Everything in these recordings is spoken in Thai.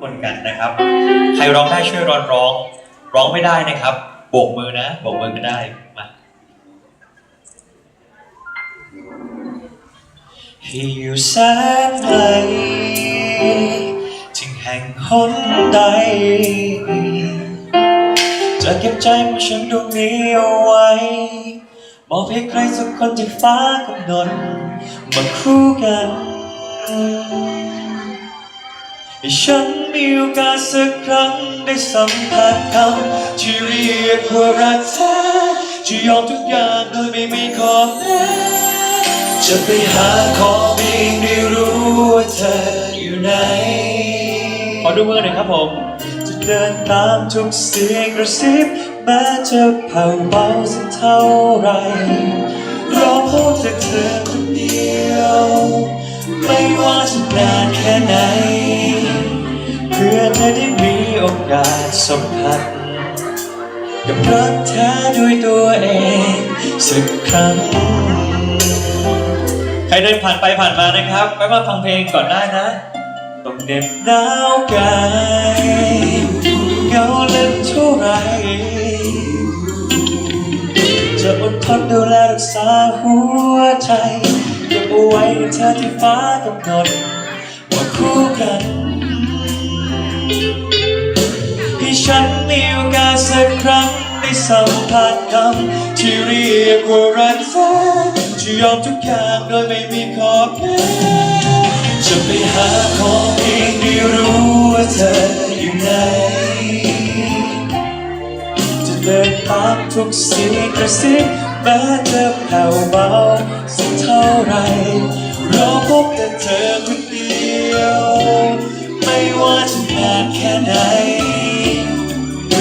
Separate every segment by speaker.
Speaker 1: คนกันนะครับ ใครร้องได้ช่วยร้องร้อง ร้องไม่ได้นะครับโบกมือนะโบกมือก็ได้มาให้อยู่แสนไกลถึงแห่งหนใด จะเก็บใจของฉันตรงนี้เอาไว้มอบให้ใครสักคนที่ฟ้ากำหนดมาคู่กัน ให้ฉันมีโอกาสสักครั้งได้สัมผัสคำที่เรียกว่ารักแท้จะยอมทุกอย่างโดยไม่มีขอบแม้จะไปหาของเองได้รู้ว่าเธออยู่ไหน ขอดูมือหน่อยครับผม จะเดินตามทุกเสียงกระซิบแม้จะแผ่วเบาสักเท่าไหรรอพบแต่เธอคนเดียว ไม่ว่าจะนานแค่ไหนเพื่อเธอได้มีโอกาสสัมผัสกับรักแท้ด้วยตัวเองสักครั้ง ใครเดินผ่านไปผ่านมานะครับแวะมาฟังเพลงก่อนได้นะต้องเหน็บหนาวกายเงาเล่นเท่าไรจะอดทนดูแลรักษาหัวใจเก็บเอาไว้ในเธอที่ฟ้ากำหนดว่าคู่กัน ฉันมีโอกาสสักครั้งได้สัมผัสคำที่เรียกว่ารักแท้จะยอมทุกอย่างโดยไม่มีขอบแม้จะไปหาของเองได้รู้ว่าเธออยู่ไหนจะเดินตามทุกสียงกระซิบแม้จะแผ่วเบาสักเท่าไหรรอพบแต่เธอคนเดียว ไม่ว่าจะนานแค่ไหน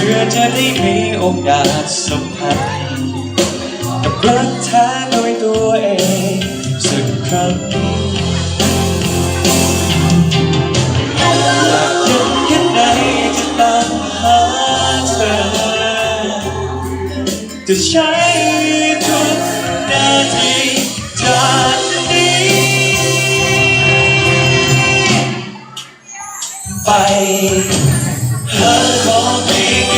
Speaker 1: พื่อจะได้มีโอกาสสัมผัสกับรักแท้โดยตัวเองสักครั้งอยากเดินแค่ไหนจะตามหาเธอ จะใช้ทุกนาทีจากนี้ ไปหาข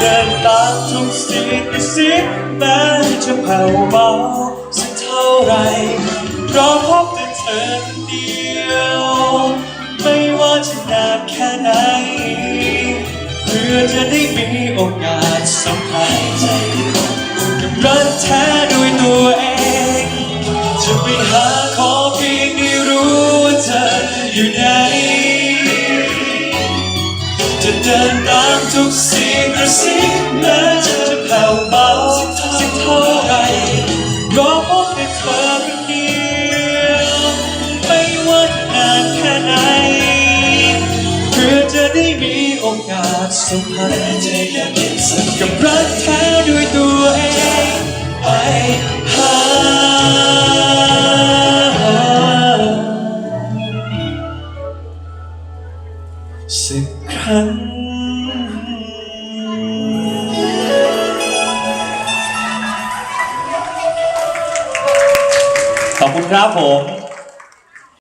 Speaker 1: เดินตามทุกสียงกระซิบแม้จะแผ่วเบาสักเท่าไรรอพบแต่เธอคนเดียว ไม่ว่าจะนานแค่ไหนเพื่อจะได้มีโอกาสสัมผัสใจกับรักแท้ด้วยตัวเอง จะไปหาขอเพียงได้รู้ว่าเธออยู่ไหนจะเดินตามทุกสียง กระซิบแม้จะแผ่วเบาสักเท่าไหรรอพบแต่เธอคนเดียวไม่ว่านานแค่ไหนเพื่อจะได้มีโอกาสสัมผัสกับรักแท้ด้วยตัวเองไปหาสักครั้ง ครับผม